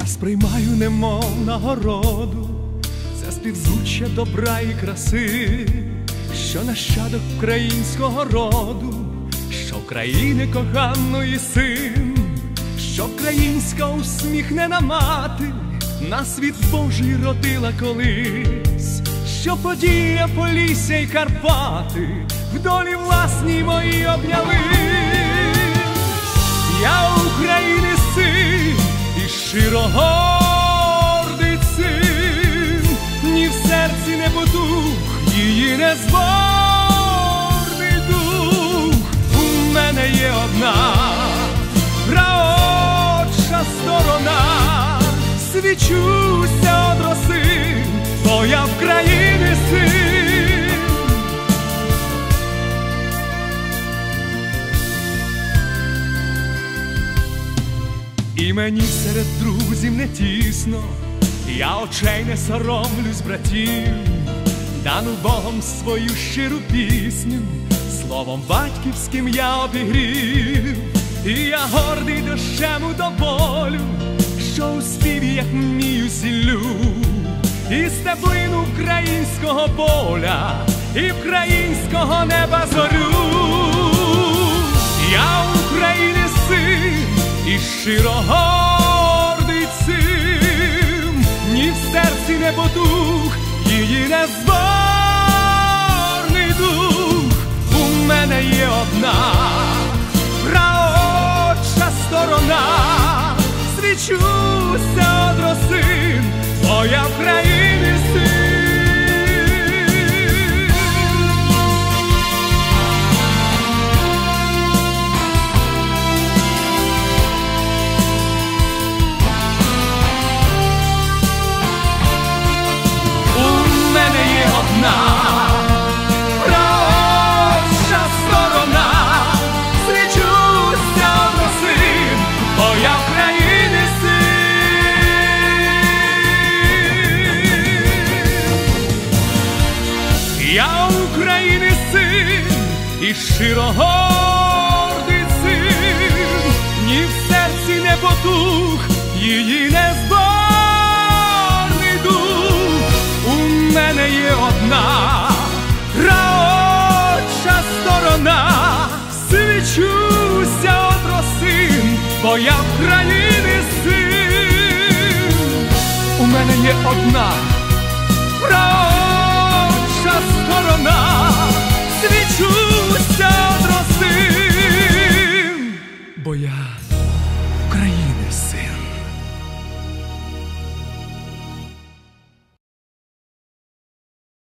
я сприймаю немов нагороду, це співзвуччя добра і краси, що нащадок українського роду, що країни коханої син, що українська усміхнена мати на світ Божий родила колись, що подія Полісся й Карпати в долі власній мої обнялись. Я щиро гордий ні в серці не потух, її незборний дух. У мене є одна праотша сторона, свічуся од роси, бо я в країни І мені серед друзів не тісно, я очей не соромлюсь, братів, дану Богом свою щиру пісню, словом батьківським я обігрів, і я гордий дощему до болю, що у співі, як вмію, сіллю, і стеблину українського поля, і українського неба зорю. Щиро гордий цим, ні в серці не потух, її не зборний дух. У мене є одна праоча сторона, свічуся од росин, бо я Я України син і щиро гордий ні в серці не потух, її не зборний дух. У мене є одна праотча сторона, свічуся от росин, бо я в країни син. У мене є одна праотча сторона,